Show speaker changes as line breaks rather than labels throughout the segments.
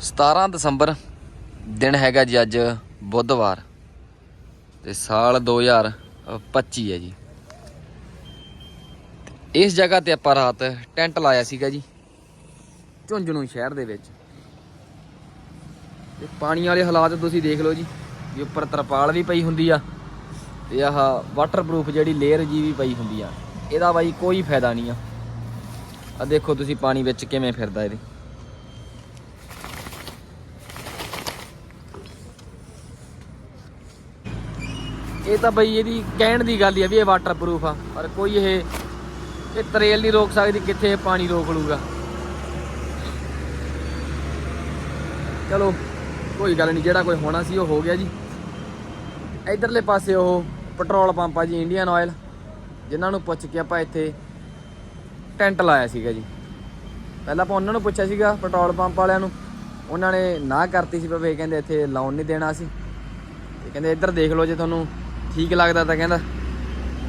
17 ਦਸੰਬਰ ਦਿਨ ਹੈਗਾ ਜੀ ਅੱਜ ਬੁੱਧਵਾਰ ਤੇ ਸਾਲ 2025 ਹੈ ਜੀ। ਇਸ ਜਗ੍ਹਾ ਤੇ ਆਪਾਂ ਰਾਤ ਟੈਂਟ ਲਾਇਆ ਸੀਗਾ ਜੀ ਝੁੰਝਣੂ ਸ਼ਹਿਰ ਦੇ ਵਿੱਚ। ਤੇ ਪਾਣੀ ਵਾਲੇ ਹਾਲਾਤ ਤੁਸੀਂ ਦੇਖ ਲਓ ਜੀ, ਵੀ ਉੱਪਰ ਤਰਪਾਲ ਵੀ ਪਈ ਹੁੰਦੀ ਆ ਤੇ ਆਹ ਵਾਟਰਪ੍ਰੂਫ ਜਿਹੜੀ ਲੇਅਰ ਜੀ ਵੀ ਪਈ ਹੁੰਦੀ ਆ। ਇਹਦਾ ਬਾਈ ਕੋਈ ਫਾਇਦਾ ਨਹੀਂ ਆ। ਆ ਦੇਖੋ ਤੁਸੀਂ ਪਾਣੀ ਵਿੱਚ ਕਿਵੇਂ ਫਿਰਦਾ ਇਹਦੇ। ਇਹ ਤਾਂ ਬਈ ਇਹਦੀ ਕਹਿਣ ਦੀ ਗੱਲ ਹੀ ਆ ਵੀ ਇਹ ਵਾਟਰਪ੍ਰੂਫ ਆ, ਪਰ ਕੋਈ ਇਹ ਇਹ ਤਰੇਲ ਨਹੀਂ ਰੋਕ ਸਕਦੀ ਕਿੱਥੇ ਇਹ ਪਾਣੀ ਰੋਕ ਲੂਗਾ ਚਲੋ, ਕੋਈ ਗੱਲ ਨਹੀਂ, ਜਿਹੜਾ ਕੋਈ ਹੋਣਾ ਸੀ ਉਹ ਹੋ ਗਿਆ ਜੀ। ਇਧਰਲੇ ਪਾਸੇ ਉਹ ਪੈਟਰੋਲ ਪੰਪ ਆ ਜੀ ਇੰਡੀਅਨ ਆਇਲ ਜਿਨ੍ਹਾਂ ਨੂੰ ਪੁੱਛ ਕੇ ਆਪਾਂ ਇੱਥੇ ਟੈਂਟ ਲਾਇਆ ਸੀਗਾ ਜੀ। ਪਹਿਲਾਂ ਆਪਾਂ ਉਹਨਾਂ ਨੂੰ ਪੁੱਛਿਆ ਸੀਗਾ ਪੈਟਰੋਲ ਪੰਪ ਵਾਲਿਆਂ ਨੂੰ। ਉਹਨਾਂ ਨੇ ਨਾ ਕਰਤੀ ਸੀ, ਪਰ ਕਹਿੰਦੇ ਇੱਥੇ ਲਾਉਣ ਨਹੀਂ ਦੇਣਾ ਸੀ। ਤੇ ਕਹਿੰਦੇ ਇੱਧਰ ਦੇਖ ਲਓ ਜੇ ਤੁਹਾਨੂੰ ਠੀਕ ਲੱਗਦਾ ਤਾਂ ਕਹਿੰਦਾ।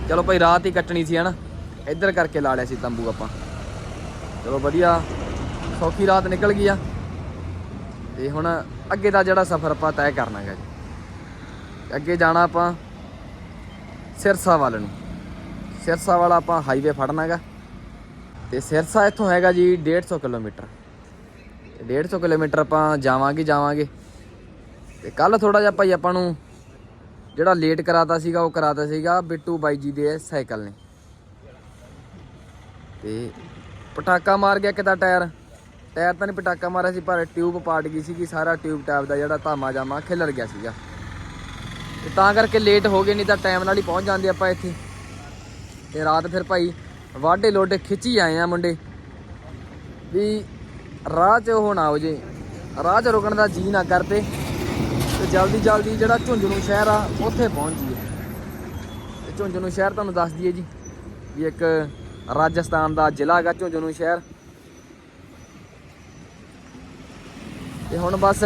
ਚਲੋ ਭਾਈ, ਰਾਤ ਹੀ ਕੱਟਣੀ ਸੀ, ਹਨਾ। ਇੱਧਰ ਕਰਕੇ ਲਾ ਲਿਆ ਸੀ ਤੰਬੂ ਆਪਾਂ। ਚਲੋ ਵਧੀਆ। ਸੌਖੀ ਰਾਤ ਨਿਕਲ ਗਈ ਆ। ਤੇ ਹੁਣ ਅੱਗੇ ਦਾ ਜਿਹੜਾ ਸਫ਼ਰ ਆਪਾਂ ਤੈਅ ਕਰਨਾ ਹੈਗਾ ਜੀ। ਅੱਗੇ ਜਾਣਾ ਆਪਾਂ ਸਿਰਸਾ ਵੱਲ ਨੂੰ। ਸਿਰਸਾ ਵਾਲਾ ਆਪਾਂ ਹਾਈਵੇ ਫੜਨਾਗਾ। ਤੇ ਸਿਰਸਾ ਇੱਥੋਂ ਹੈਗਾ ਜੀ 150 ਕਿਲੋਮੀਟਰ। ਤੇ 150 ਕਿਲੋਮੀਟਰ ਆਪਾਂ ਜਾਵਾਂਗੇ ਜਾਵਾਂਗੇ। ਤੇ ਕੱਲ ਥੋੜਾ ਜਿਹਾ ਭਾਈ ਆਪਾਂ ਨੂੰ ਜਿਹੜਾ ਲੇਟ ਕਰਾਤਾ ਸੀਗਾ, ਉਹ ਕਰਾਤਾ ਸੀਗਾ ਬਿੱਟੂ ਬਾਈ ਜੀ ਦੇ ਸਾਈਕਲ ਨੇ। ਤੇ ਪਟਾਕਾ ਮਾਰ ਗਿਆ ਕਿਤਾ ਟਾਇਰ। ਟਾਇਰ ਤਾਂ ਨਹੀਂ ਪਟਾਕਾ ਮਾਰਿਆ ਸੀ, ਪਰ ਟਿਊਬ ਪਾਟ ਗਈ ਸੀਗੀ, ਸਾਰਾ ਟਿਊਬ ਟੈਬ ਦਾ ਜਿਹੜਾ ਧਾਮਾ ਜਾਮਾ ਖਿਲਰ ਗਿਆ ਸੀਗਾ। ਤੇ ਤਾਂ ਕਰਕੇ ਲੇਟ ਹੋ ਗਏ, ਨਹੀਂ ਤਾਂ ਟਾਈਮ ਨਾਲ ਹੀ ਪਹੁੰਚ ਜਾਂਦੇ ਆਪਾਂ ਇੱਥੇ। ਤੇ ਰਾਤ ਫਿਰ ਭਾਈ ਵਾਢੇ ਲੋਡੇ ਖਿੱਚੀ ਆਏ ਆ ਮੁੰਡੇ। ਵੀ ਰਾਹ 'ਚ ਉਹ ਨਾ ਹੋ ਜੇ। ਰਾਹ 'ਚ ਰੁਕਣ ਦਾ ਜੀ ਨਾ ਕਰਦੇ ਜਲਦੀ ਜਲਦੀ ਜਿਹੜਾ ਝੁੰਝਣੂ ਸ਼ਹਿਰ ਆ, ਉੱਥੇ ਪਹੁੰਚ ਜੀਏ ਤੇ ਝੁੰਝਣੂ ਸ਼ਹਿਰ ਤੁਹਾਨੂੰ ਦੱਸ ਦਈਏ ਜੀ ਵੀ ਇੱਕ ਰਾਜਸਥਾਨ ਦਾ ਜ਼ਿਲ੍ਹਾ ਹੈਗਾ ਝੁੰਝਣੂ ਸ਼ਹਿਰ। ਤੇ ਹੁਣ ਬਸ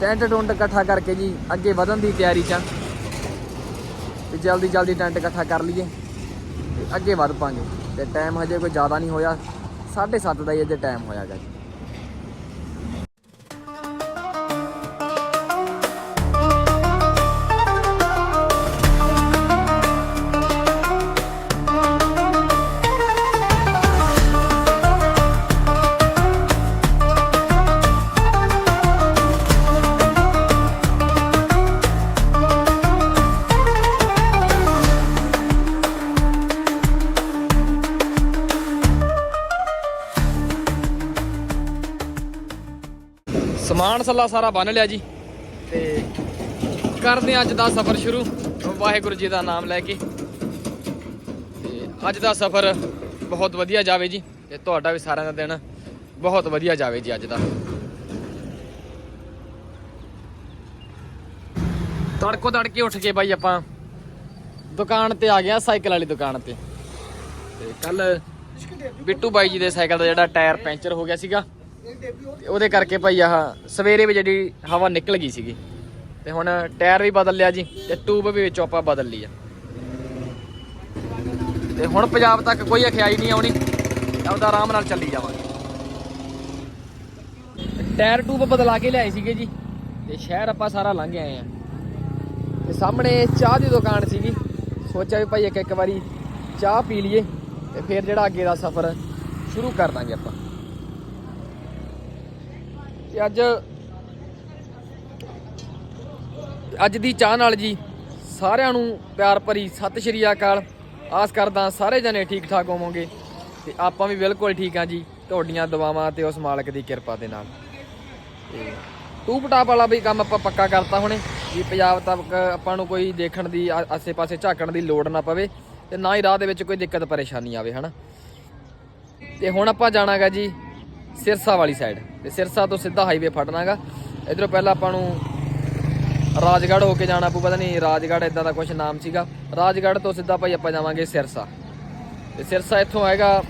ਟੈਂਟ ਟੁੰਟ ਇਕੱਠਾ ਕਰਕੇ ਜੀ ਅੱਗੇ ਵਧਣ ਦੀ ਤਿਆਰੀ ਚ ਆ। ਤੇ ਜਲਦੀ ਜਲਦੀ ਟੈਂਟ ਇਕੱਠਾ ਕਰ ਲਈਏ ਤੇ ਅੱਗੇ ਵਧ ਪਾਂਗੇ। ਤੇ ਟਾਈਮ ਹਜੇ ਕੋਈ ਜ਼ਿਆਦਾ ਨਹੀਂ ਹੋਇਆ। 7:30 ਦਾ ਹੀ ਅਜੇ ਟਾਈਮ ਹੋਇਆਗਾ ਜੀ। ਮਸਲਾ ਸਾਰਾ ਬੰਨ ਲਿਆ ਜੀ। ਤੇ ਕਰਦੇ ਹਾਂ ਅੱਜ ਦਾ ਸਫ਼ਰ ਸ਼ੁਰੂ। ਵਾਹਿਗੁਰੂ ਜੀ ਦਾ ਨਾਮ ਲੈ ਕੇ। ਤੇ ਅੱਜ ਦਾ ਸਫ਼ਰ ਬਹੁਤ ਵਧੀਆ ਜਾਵੇ ਜੀ। ਤੇ ਤੁਹਾਡਾ ਵੀ ਸਾਰਿਆਂ ਦਾ ਦਿਨ ਬਹੁਤ ਵਧੀਆ ਜਾਵੇ ਜੀ ਅੱਜ ਦਾ। ਤੜਕੋ ਤੜਕੇ ਉੱਠ ਕੇ ਬਾਈ ਆਪਾਂ ਦੁਕਾਨ ਤੇ ਆ ਗਿਆ ਸਾਈਕਲ ਵਾਲੀ ਦੁਕਾਨ ਤੇ। ਤੇ ਕੱਲ ਬਿੱਟੂ ਬਾਈ ਜੀ ਦੇ ਸਾਈਕਲ ਦਾ ਜਿਹੜਾ ਟਾਇਰ ਪੈਂਚਰ ਹੋ ਗਿਆ ਸੀਗਾ। ਉਹਦੇ ਕਰਕੇ ਭਾਈ ਆਹ ਸਵੇਰੇ ਵੀ ਜਿਹੜੀ ਹਵਾ ਨਿਕਲ ਗਈ ਸੀਗੀ ਤੇ ਹੁਣ ਟਾਇਰ ਵੀ ਬਦਲ ਲਿਆ ਜੀ ਤੇ ਟੂਬ ਵੀ ਵਿੱਚੋਂ ਆਪਾਂ ਬਦਲ ਲਈ ਆ। ਤੇ ਹੁਣ ਪੰਜਾਬ ਤੱਕ ਕੋਈ ਅਖਿਆਈ ਨਹੀਂ ਆਉਣੀ, ਆਪਦਾ ਆਰਾਮ ਨਾਲ ਚੱਲੀ ਜਾਵਾਂਗੇ। ਟਾਇਰ ਟੂਬ ਬਦਲਾ ਕੇ ਲਿਆਏ ਸੀਗੇ ਜੀ, ਤੇ ਸ਼ਹਿਰ ਆਪਾਂ ਸਾਰਾ ਲੰਘ ਆਏ ਆ। ਤੇ ਸਾਹਮਣੇ ਚਾਹ ਦੀ ਦੁਕਾਨ ਸੀਗੀ, ਸੋਚਿਆ ਵੀ ਭਾਈ ਇੱਕ ਇੱਕ ਵਾਰੀ ਚਾਹ ਪੀ ਲਈਏ ਤੇ ਫਿਰ ਜਿਹੜਾ ਅੱਗੇ ਦਾ ਸਫ਼ਰ ਸ਼ੁਰੂ ਕਰ ਦਾਂਗੇ ਆਪਾਂ। ਤੇ ਅੱਜ ਅੱਜ ਦੀ ਚਾਹ ਨਾਲ ਜੀ ਸਾਰਿਆਂ ਨੂੰ ਪਿਆਰ ਭਰੀ ਸਤਿ ਸ਼੍ਰੀ ਅਕਾਲ। ਆਸ ਕਰਦਾ ਸਾਰੇ ਜਣੇ ਠੀਕ ਠਾਕ ਹੋਵੋਗੇ ਤੇ ਆਪਾਂ ਵੀ ਬਿਲਕੁਲ ਠੀਕ ਹਾਂ ਜੀ, ਤੁਹਾਡੀਆਂ ਦੁਆਵਾਂ ਤੇ ਉਸ ਮਾਲਕ ਦੀ ਕਿਰਪਾ ਦੇ ਨਾਲ। ਤੇ ਟੂਪ ਪਟਾਪ ਵਾਲਾ ਵੀ ਕੰਮ ਆਪਾਂ ਪੱਕਾ ਕਰਤਾ ਹੁਣੇ, ਵੀ ਪੰਜਾਬ ਤੱਕ ਆਪਾਂ ਨੂੰ ਕੋਈ ਦੇਖਣ ਦੀ, ਆ- ਆਸੇ-ਪਾਸੇ ਝਾਕਣ ਦੀ ਲੋੜ ਨਾ ਪਵੇ ਤੇ ਨਾ ਹੀ ਰਾਹ ਦੇ ਵਿੱਚ ਕੋਈ ਦਿੱਕਤ ਪਰੇਸ਼ਾਨੀ ਆਵੇ, ਹਨਾ? ਤੇ ਹੁਣ ਆਪਾਂ ਜਾਣਾਗਾ ਜੀ ਸਿਰਸਾ ਵਾਲੀ ਸਾਈਡ ਤੇ ਸਿਰਸਾ ਤੋਂ ਸਿੱਧਾ ਹਾਈਵੇ ਫੜਨਾਗਾ। ਇਧਰੋਂ ਪਹਿਲਾਂ ਆਪਾਂ ਨੂੰ ਰਾਜਗੜ੍ਹ ਹੋ ਕੇ ਜਾਣਾ ਪਊ, ਪਤਾ ਨਹੀਂ ਰਾਜਗੜ੍ਹ ਇਦਾਂ ਦਾ ਕੁਝ ਨਾਮ ਸੀਗਾ। ਰਾਜਗੜ੍ਹ ਤੋਂ ਸਿੱਧਾ ਭਾਈ ਆਪਾਂ ਜਾਵਾਂਗੇ ਸਿਰਸਾ। ਤੇ ਸਿਰਸਾ ਇੱਥੋਂ ਆਏਗਾ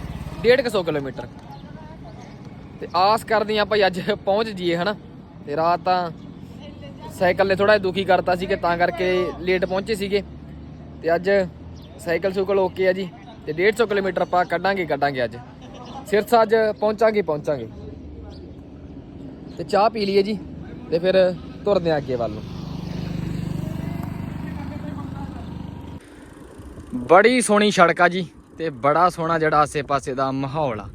150 ਕਿਲੋਮੀਟਰ। ਤੇ ਆਸ ਕਰਦੇ ਆ ਭਾਈ ਅੱਜ ਪਹੁੰਚ ਜੀਏ ਹਨਾ। ਤੇ ਰਾਤ ਤਾਂ ਸਾਈਕਲ ਨੇ ਥੋੜਾ ਦੁਖੀ ਕਰਤਾ ਸੀ ਕਿ ਤਾਂ ਕਰਕੇ ਲੇਟ ਪਹੁੰਚੇ ਸੀਗੇ। ਤੇ ਅੱਜ ਸਾਈਕਲ ਸੁਕਲ ਓਕੇ ਆ ਜੀ। ਤੇ 150 ਕਿਲੋਮੀਟਰ ਆਪਾਂ ਕੱਢਾਂਗੇ ਕੱਢਾਂਗੇ ਅੱਜ। ਸਿਰਸਾ ਅੱਜ ਪਹੁੰਚਾਂਗੇ ਪਹੁੰਚਾਂਗੇ। ਤੇ ਚਾਹ ਪੀ ਲਈਏ ਜੀ, ਤੇ ਫਿਰ ਤੁਰਦੇ ਆ ਅੱਗੇ ਵੱਲ ਨੂੰ। ਬੜੀ ਸੋਹਣੀ ਸੜਕ ਆ ਜੀ, ਤੇ ਬੜਾ ਸੋਹਣਾ ਜਿਹੜਾ ਆਸੇ-ਪਾਸੇ ਦਾ ਮਾਹੌਲ ਆ।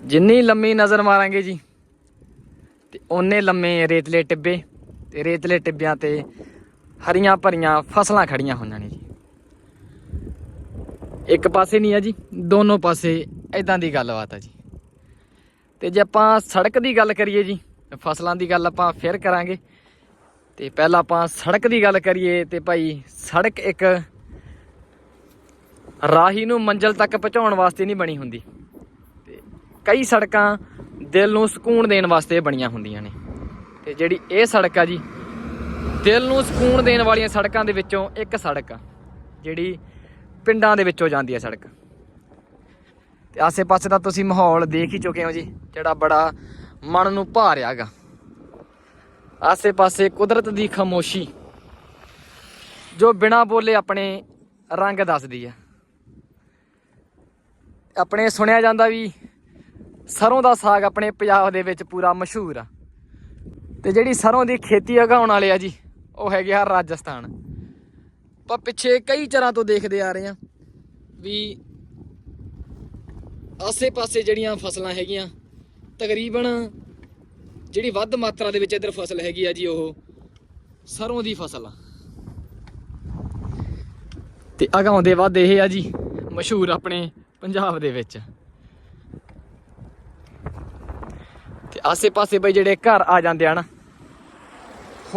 ਜਿੰਨੀ ਲੰਮੀ ਨਜ਼ਰ ਮਾਰਾਂਗੇ ਜੀ, ਤੇ ਓਨੇ ਲੰਮੇ ਰੇਤਲੇ ਟਿੱਬੇ, ਤੇ ਰੇਤਲੇ ਟਿੱਬਿਆਂ ਤੇ ਹਰੀਆਂ ਭਰੀਆਂ ਫਸਲਾਂ ਖੜੀਆਂ ਹੋਈਆਂ ਨੇ ਜੀ। ਇੱਕ ਪਾਸੇ ਨਹੀਂ ਆ ਜੀ, ਦੋਨੋਂ ਪਾਸੇ ਇਦਾਂ ਦੀ ਗੱਲਬਾਤ ਆ ਜੀ। ਤੇ ਜੇ ਆਪਾਂ ਸੜਕ ਦੀ ਗੱਲ ਕਰੀਏ ਜੀ, ਫਸਲਾਂ ਦੀ ਗੱਲ ਆਪਾਂ ਫਿਰ ਕਰਾਂਗੇ। ਤੇ ਪਹਿਲਾਂ ਆਪਾਂ ਸੜਕ ਦੀ ਗੱਲ ਕਰੀਏ ਤੇ ਭਾਈ ਸੜਕ ਇੱਕ ਰਾਹੀ ਨੂੰ ਮੰਜ਼ਲ ਤੱਕ ਪਹੁੰਚਾਉਣ ਵਾਸਤੇ ਨਹੀਂ ਬਣੀ ਹੁੰਦੀ। ਤੇ ਕਈ ਸੜਕਾਂ ਦਿਲ ਨੂੰ ਸਕੂਨ ਦੇਣ ਵਾਸਤੇ ਬਣੀਆਂ ਹੁੰਦੀਆਂ ਨੇ। ਤੇ ਜਿਹੜੀ ਇਹ ਸੜਕ ਆ ਜੀ, ਦਿਲ ਨੂੰ ਸਕੂਨ ਦੇਣ ਵਾਲੀਆਂ ਸੜਕਾਂ ਦੇ ਵਿੱਚੋਂ ਇੱਕ ਸੜਕ ਆ, ਜਿਹੜੀ ਪਿੰਡਾਂ ਦੇ ਵਿੱਚੋਂ ਜਾਂਦੀ ਹੈ ਸੜਕ। ਤੇ ਆਸੇ-ਪਾਸੇ ਦਾ ਤੁਸੀਂ ਮਾਹੌਲ ਦੇਖ ਹੀ ਚੁੱਕੇ ਹੋ ਜੀ, ਜਿਹੜਾ ਬੜਾ ਮਨ ਨੂੰ ਭਾ ਰਿਹਾਗਾ ਆਸੇ-ਪਾਸੇ ਕੁਦਰਤ ਦੀ ਖਾਮੋਸ਼ੀ, ਜੋ ਬਿਨਾ ਬੋਲੇ ਆਪਣੇ ਰੰਗ ਦੱਸਦੀ ਆ ਆਪਣੇ ਸੁਣਿਆ ਜਾਂਦਾ ਵੀ ਸਰੋਂ ਦਾ ਸਾਗ ਆਪਣੇ ਪੰਜਾਬ ਦੇ ਵਿੱਚ ਪੂਰਾ ਮਸ਼ਹੂਰ ਆ। ਤੇ ਜਿਹੜੀ ਸਰੋਂ ਦੀ ਖੇਤੀ ਉਗਾਉਣ ਵਾਲੇ ਆ ਜੀ, ਉਹ ਹੈਗੇ ਆ ਰਾਜਸਥਾਨ। ਆਪਾਂ ਪਿੱਛੇ ਕਈ ਚਰਾਂ ਤੋਂ ਦੇਖਦੇ ਆ ਰਹੇ ਆ ਵੀ ਆਸੇ-ਪਾਸੇ ਜਿਹੜੀਆਂ ਫਸਲਾਂ ਹੈਗੀਆਂ, ਤਕਰੀਬਨ ਜਿਹੜੀ ਵੱਧ ਮਾਤਰਾ ਦੇ ਵਿੱਚ ਇੱਧਰ ਫਸਲ ਹੈਗੀ ਆ ਜੀ ਉਹ ਸਰੋਂ ਦੀ ਫਸਲ ਆ। ਤੇ ਅਗਾਉਂਦੇ ਵੱਧ ਇਹ ਆ ਜੀ ਮਸ਼ਹੂਰ ਆਪਣੇ ਪੰਜਾਬ ਦੇ ਵਿੱਚ। ਤੇ ਆਸੇ-ਪਾਸੇ ਬਈ ਜਿਹੜੇ ਘਰ ਆ ਜਾਂਦੇ ਆ ਨਾ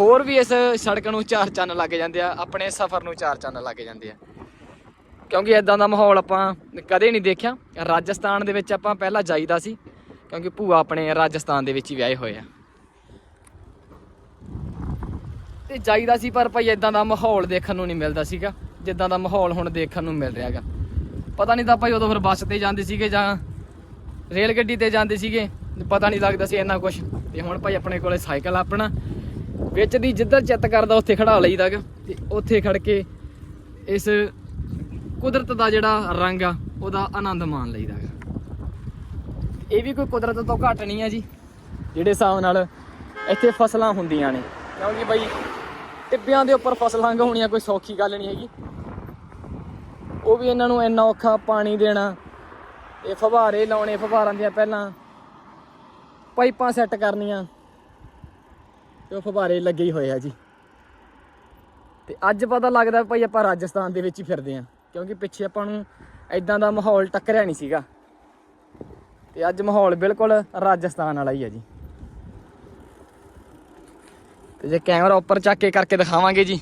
ਹੋਰ ਵੀ ਇਸ ਸੜਕ ਨੂੰ ਚਾਰ ਚੰਨ ਲੱਗ ਜਾਂਦੇ ਆ, ਆਪਣੇ ਸਫ਼ਰ ਨੂੰ ਚਾਰ ਚੰਨ ਲੱਗ ਜਾਂਦੇ ਆ। ਕਿਉਂਕਿ ਇਦਾਂ ਦਾ ਮਾਹੌਲ ਆਪਾਂ ਕਦੇ ਨਹੀਂ ਦੇਖਿਆ। ਰਾਜਸਥਾਨ ਦੇ ਵਿੱਚ ਆਪਾਂ ਪਹਿਲਾਂ ਜਾਈਦਾ ਸੀ, ਕਿਉਂਕਿ ਭੂਆ ਆਪਣੇ ਰਾਜਸਥਾਨ ਦੇ ਵਿੱਚ ਹੀ ਵਿਆਹੇ ਹੋਏ ਆ। ਤੇ ਜਾਈਦਾ ਸੀ, ਪਰ ਭਾਈ ਇਦਾਂ ਦਾ ਮਾਹੌਲ ਦੇਖਣ ਨੂੰ ਨਹੀਂ ਮਿਲਦਾ ਸੀਗਾ। ਜਿੱਦਾਂ ਦਾ ਮਾਹੌਲ ਹੁਣ ਦੇਖਣ ਨੂੰ ਮਿਲ ਰਿਹਾਗਾ ਪਤਾ ਨਹੀਂ ਤਾਂ ਭਾਈ ਉਦੋਂ ਫਿਰ ਬੱਸ ਤੇ ਜਾਂਦੇ ਸੀਗੇ ਜਾਂ ਰੇਲ ਗੱਡੀ ਤੇ ਜਾਂਦੇ ਸੀਗੇ, ਪਤਾ ਨਹੀਂ ਲੱਗਦਾ ਸੀ ਇੰਨਾ ਕੁਝ ਤੇ ਹੁਣ ਭਾਈ ਆਪਣੇ ਕੋਲੇ ਸਾਈਕਲ ਆਪਣਾ। ਵਿੱਚ ਦੀ ਜਿੱਧਰ ਚਿੱਤ ਕਰਦਾ, ਉੱਥੇ ਖੜਾ ਲਈਦਾਗਾ ਤੇ ਉੱਥੇ ਖੜ ਕੇ ਇਸ ਕੁਦਰਤ ਦਾ ਜਿਹੜਾ ਰੰਗ ਆ, ਉਹਦਾ ਆਨੰਦ ਮਾਣ ਲਈਦਾਗਾ ਇਹ ਵੀ ਕੋਈ ਕੁਦਰਤ ਤੋਂ ਘੱਟ ਨਹੀਂ ਆ ਜੀ, ਜਿਹੜੇ ਹਿਸਾਬ ਨਾਲ ਇੱਥੇ ਫਸਲਾਂ ਹੁੰਦੀਆਂ ਨੇ। ਕਿਉਂਕਿ ਬਈ, ਟਿੱਬਿਆਂ ਦੇ ਉੱਪਰ ਫਸਲਾਂ ਉਗਾਉਣੀਆਂ ਕੋਈ ਸੌਖੀ ਗੱਲ ਨਹੀਂ ਹੈਗੀ। ਉਹ ਵੀ ਇਹਨਾਂ ਨੂੰ ਇੰਨਾ ਔਖਾ ਪਾਣੀ ਦੇਣਾ, ਇਹ ਫਵਾਰੇ ਲਾਉਣੇ ਫਵਾਰਾਂ ਦੀਆਂ ਪਹਿਲਾਂ, ਪਾਈਪਾਂ ਸੈੱਟ ਕਰਨੀਆਂ। ਤੇ ਉਹ ਫਵਾਰੇ ਲੱਗੇ ਹੀ ਹੋਏ ਆ ਜੀ। ਤੇ ਅੱਜ ਪਤਾ ਲੱਗਦਾ ਭਾਈ ਆਪਾਂ ਰਾਜਸਥਾਨ ਦੇ ਵਿੱਚ ਹੀ ਫਿਰਦੇ ਆ, ਕਿਉਂਕਿ ਪਿੱਛੇ ਆਪਾਂ ਨੂੰ ਐਦਾਂ ਦਾ ਮਾਹੌਲ ਟੱਕਰਿਆ ਨਹੀਂ ਸੀਗਾ। ਤੇ ਅੱਜ ਮਾਹੌਲ ਬਿਲਕੁਲ ਰਾਜਸਥਾਨ ਵਾਲਾ ਹੀ ਆ ਜੀ। ਤੇ ਜੇ ਕੈਮਰਾ ਉੱਪਰ ਚੱਕ ਕੇ ਕਰਕੇ ਦਿਖਾਵਾਂਗੇ ਜੀ।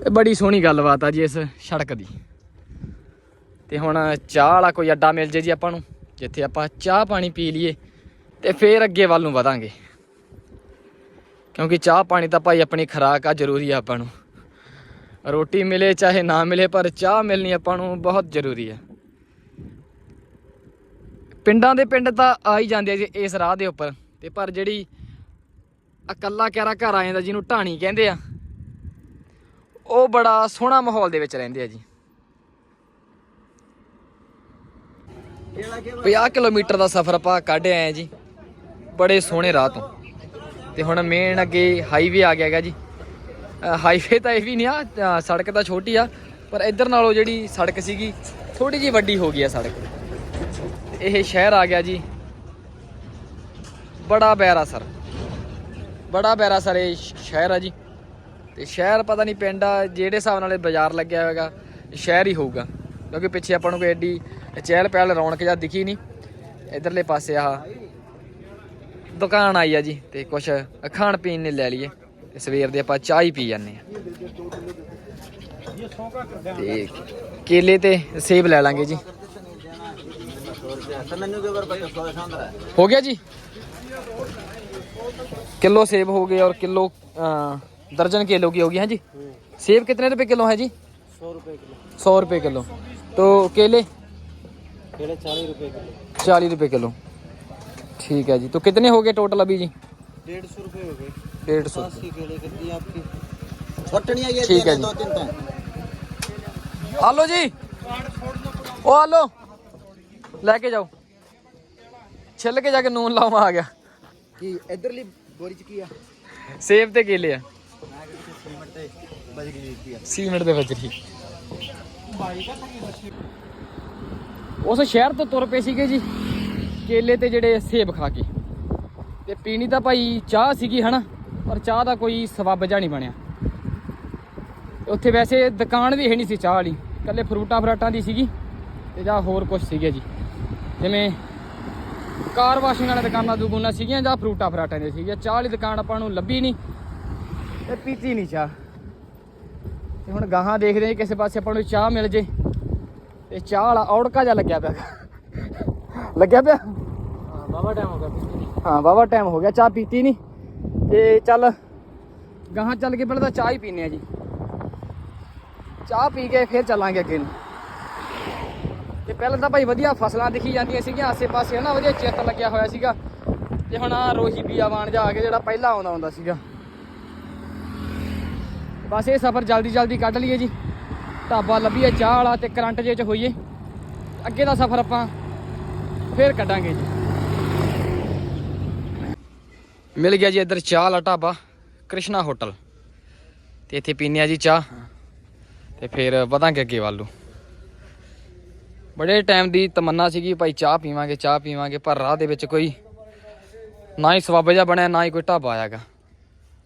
ਇਹ ਬੜੀ ਸੋਹਣੀ ਗੱਲਬਾਤ ਆ ਜੀ ਇਸ ਸੜਕ ਦੀ। ਤੇ ਹੁਣ ਚਾਹ ਵਾਲਾ ਕੋਈ ਅੱਡਾ ਮਿਲ ਜੇ ਜੀ ਆਪਾਂ ਨੂੰ, ਜਿੱਥੇ ਆਪਾਂ ਚਾਹ ਪਾਣੀ ਪੀ ਲਈਏ ਤੇ ਫੇਰ ਅੱਗੇ ਵੱਲ ਨੂੰ ਵਧਾਂਗੇ। ਕਿਉਂਕਿ ਚਾਹ ਪਾਣੀ ਤਾਂ ਭਾਈ ਆਪਣੀ ਖੁਰਾਕ ਆ, ਜ਼ਰੂਰੀ ਆ ਆਪਾਂ ਨੂੰ। ਰੋਟੀ ਮਿਲੇ ਚਾਹੇ ਨਾ ਮਿਲੇ, ਪਰ ਚਾਹ ਮਿਲਣੀ ਆਪਾਂ ਨੂੰ ਬਹੁਤ ਜ਼ਰੂਰੀ ਆ। ਪਿੰਡਾਂ ਦੇ ਪਿੰਡ ਤਾਂ ਆ ਹੀ ਜਾਂਦੇ ਆ ਜੀ ਇਸ ਰਾਹ ਦੇ ਉੱਪਰ। ਤੇ ਪਰ ਜਿਹੜੀ ਇਕੱਲਾ ਕਿਹੜਾ ਘਰ ਆ ਜਾਂਦਾ, ਜਿਹਨੂੰ ਢਾਣੀ ਕਹਿੰਦੇ ਆ, ਉਹ ਬੜਾ ਸੋਹਣਾ ਮਾਹੌਲ ਦੇ ਵਿੱਚ ਰਹਿੰਦੇ ਆ ਜੀ। 50 ਕਿਲੋਮੀਟਰ ਦਾ ਸਫ਼ਰ ਆਪਾਂ ਕੱਢ ਆਏ ਆ ਜੀ। ਬੜੇ ਸੋਹਣੇ ਰਾਹ ਤੋਂ। ਤੇ ਹੁਣ ਮੇਨ ਅੱਗੇ ਹਾਈਵੇ ਆ ਗਿਆ ਹੈਗਾ ਜੀ। ਹਾਈਵੇ ਤਾਂ ਇਹ ਵੀ ਨਹੀਂ ਆ ਸੜਕ ਤਾਂ ਛੋਟੀ ਆ, ਪਰ ਇੱਧਰ ਨਾਲੋਂ ਜਿਹੜੀ ਸੜਕ ਸੀਗੀ ਥੋੜੀ ਜੀ ਵੱਡੀ ਹੋ ਗਈ ਆ ਸੜਕ। ਤੇ ਇਹ ਸ਼ਹਿਰ ਆ ਗਿਆ ਜੀ। ਬੜਾ ਬੈਰਾ ਸਰ। ਬੜਾ ਬੈਰਾ ਸਰ ਇਹ ਸ਼ਹਿਰ ਆ ਜੀ। ਤੇ ਸ਼ਹਿਰ ਪਤਾ ਨਹੀਂ ਪਿੰਡ ਆ, ਜਿਹੜੇ ਹਿਸਾਬ ਨਾਲ ਇਹ ਬਾਜ਼ਾਰ ਲੱਗਿਆ ਹੋਵੇਗਾ ਸ਼ਹਿਰ ਹੀ ਹੋਊਗਾ। ਕਿਉਂਕਿ ਪਿੱਛੇ ਆਪਾਂ ਨੂੰ ਕੋਈ ਐਡੀ ਚਹਿਲ ਪਹਿਲ ਰੌਣਕ ਜਾਂ ਦਿਖੀ ਨਹੀਂ ਇਧਰਲੇ ਪਾਸੇ ਆਹ ਦੁਕਾਨ ਆਈ ਆ ਜੀ ਤੇ ਕੁਛ ਖਾਣ ਪੀਣ ਨੇ ਲੈ ਲਈਏ ਤੇ ਸਵੇਰ ਦੇ ਆਪਾਂ ਚਾਹ ਹੀ ਪੀ ਜਾਂਦੇ ਆ ਤੇ ਕੇਲੇ ਤੇ ਸੇਬ ਲੈ ਲਾਂਗੇ ਜੀ ਹੋ ਗਿਆ ਜੀ किलो सेब हो गए और किलो अ, दर्जन केलों की होगी हाँ जी सेब कितने रुपए किलो है जी
सौ रुपए किलो
सौ रुपए किलो तो केले
केले चालीस रुपए किलो
चालीस रुपए किलो ठीक है जी तो कितने हो गए टोटल अभी जी
डेढ़ सौ रुपए हो गए
डेढ़ सौ
पचास की केले कितनी आपकी
ਛੋਟਣੀਆਂ ਇਹ
ਠੀਕ ਹੈ ਜੀ।
ਦੋ ਤਿੰਨ ਤਾਂ
ਆਲੋ ਜੀ ਉਹ ਆਲੋ ਲੈ ਕੇ ਜਾਓ ਛਿੱਲ ਕੇ ਜਾ ਕੇ ਨੂਨ ਲਾਉਣਾ ਆ ਗਿਆ
ਕੀ ਇਧਰਲੀ ਬੋਰੀ ਚ ਕੀ ਆ
ਸੇਬ ਤੇ ਕੇਲੇ ਆ
ਮੈਂ ਕਿਹਾ ਸੀਮੈਂਟ ਤੇ ਬਜਰੀ ਦਿੱਤੀ ਆ
ਸੀਮਿੰਟ ਦੇ ਵਿੱਚ ਹੀ ਉਸ ਸ਼ਹਿਰ ਤੋਂ ਤੁਰ ਪਏ ਸੀਗੇ ਜੀ। ਕੇਲੇ ਤੇ ਜਿਹੜੇ ਸੇਬ ਖਾ ਕੇ। ਤੇ ਪੀਣੀ ਤਾਂ ਭਾਈ ਚਾਹ ਸੀਗੀ, ਹਨਾ? ਪਰ ਚਾਹ ਦਾ ਕੋਈ ਸਵੱਬ ਜਿਹਾ ਨਹੀਂ ਬਣਿਆ। ਉੱਥੇ ਵੈਸੇ ਦੁਕਾਨ ਵੀ ਹੈ ਨਹੀਂ ਸੀ ਚਾਹ ਵਾਲੀ। ਇਕੱਲੇ ਫਰੂਟਾਂ ਫਰਾਟਾਂ ਦੀ ਸੀਗੀ ਤੇ ਜਾਂ ਹੋਰ ਕੁਝ ਸੀਗੇ ਜੀ। ਜਿਵੇਂ ਕਾਰ ਵਾਸ਼ਿੰਗ ਵਾਲੇ ਦੁਕਾਨਾਂ ਦੁਕਾਨਾਂ ਸੀਗੀਆਂ ਜਾਂ ਫਰੂਟਾਂ ਫਰਾਟਾਂ ਦੀਆਂ ਸੀਗੀਆਂ। ਚਾਹ ਵਾਲੀ ਦੁਕਾਨ ਆਪਾਂ ਨੂੰ ਲੱਭੀ ਨਹੀਂ ਤੇ ਪੀਤੀ ਨਹੀਂ ਚਾਹ। ਤੇ ਹੁਣ ਗਾਹਾਂ ਦੇਖਦੇ ਹਾਂ ਕਿਸੇ ਪਾਸੇ ਆਪਾਂ ਨੂੰ ਚਾਹ ਮਿਲ ਜੇ। ਤੇ ਚਾਹ ਵਾਲਾ ਔੜਕਾ ਜਿਹਾ ਲੱਗਿਆ ਪਿਆ। ਲੱਗਿਆ ਪਿਆ?
ਬਾਬਾ ਟਾਈਮ ਹੋ ਗਿਆ
ਹਾਂ ਵਾਵਾ ਟਾਈਮ ਹੋ ਗਿਆ ਚਾਹ ਪੀਤੀ ਨਹੀਂ ਤੇ ਚੱਲ ਗਾਹਾਂ ਚੱਲ ਕੇ ਪਹਿਲਾਂ ਤਾਂ ਚਾਹ ਹੀ ਪੀਨੇ ਆ ਜੀ। ਚਾਹ ਪੀ ਕੇ ਫਿਰ ਚੱਲਾਂਗੇ ਅੱਗੇ ਨੂੰ। ਤੇ ਪਹਿਲਾਂ ਤਾਂ ਭਾਈ ਵਧੀਆ ਫਸਲਾਂ ਦਿਖੀ ਜਾਂਦੀਆਂ ਸੀਗੀਆਂ ਆਸੇ-ਪਾਸੇ ਹਨਾ ਵਧੀਆ ਚਿੱਤ ਲੱਗਿਆ ਹੋਇਆ ਸੀਗਾ। ਤੇ ਹੁਣ ਆ ਰੋਹੀ ਬੀਆਵਾਨ ਜਾ ਆ ਕੇ ਜਿਹੜਾ ਪਹਿਲਾਂ ਆਉਂਦਾ ਹੁੰਦਾ ਸੀਗਾ। ਬਸ ਇਹ ਸਫ਼ਰ ਜਲਦੀ ਜਲਦੀ ਕੱਢ ਲਈਏ ਜੀ। ਢਾਬਾ ਲੱਭੀਏ, ਚਾਹ ਵਾਲਾ ਤੇ ਕਰੰਟ ਜੇ ਚ ਹੋਈਏ। ਅੱਗੇ ਦਾ ਸਫ਼ਰ ਆਪਾਂ ਫੇਰ ਕੱਢਾਂਗੇ ਜੀ। ਮਿਲ ਗਿਆ ਜੀ ਇੱਧਰ ਚਾਹ ਵਾਲਾ ਢਾਬਾ, ਕ੍ਰਿਸ਼ਨਾ ਹੋਟਲ। ਤੇ ਇੱਥੇ ਪੀਨੇ ਆ ਜੀ ਚਾਹ। ਤੇ ਫਿਰ ਵਧਾਂਗੇ ਅੱਗੇ ਵੱਲ ਬੜੇ ਟਾਈਮ ਦੀ ਤਮੰਨਾ ਸੀਗੀ, ਭਾਈ ਚਾਹ ਪੀਵਾਂਗੇ ਚਾਹ ਪੀਵਾਂਗੇ, ਪਰ ਰਾਹ ਦੇ ਵਿੱਚ ਕੋਈ ਨਾ ਹੀ ਸਵਾਬ ਜਿਹਾ ਬਣਿਆ, ਨਾ ਹੀ ਕੋਈ ਢਾਬਾ ਆਇਆਗਾ।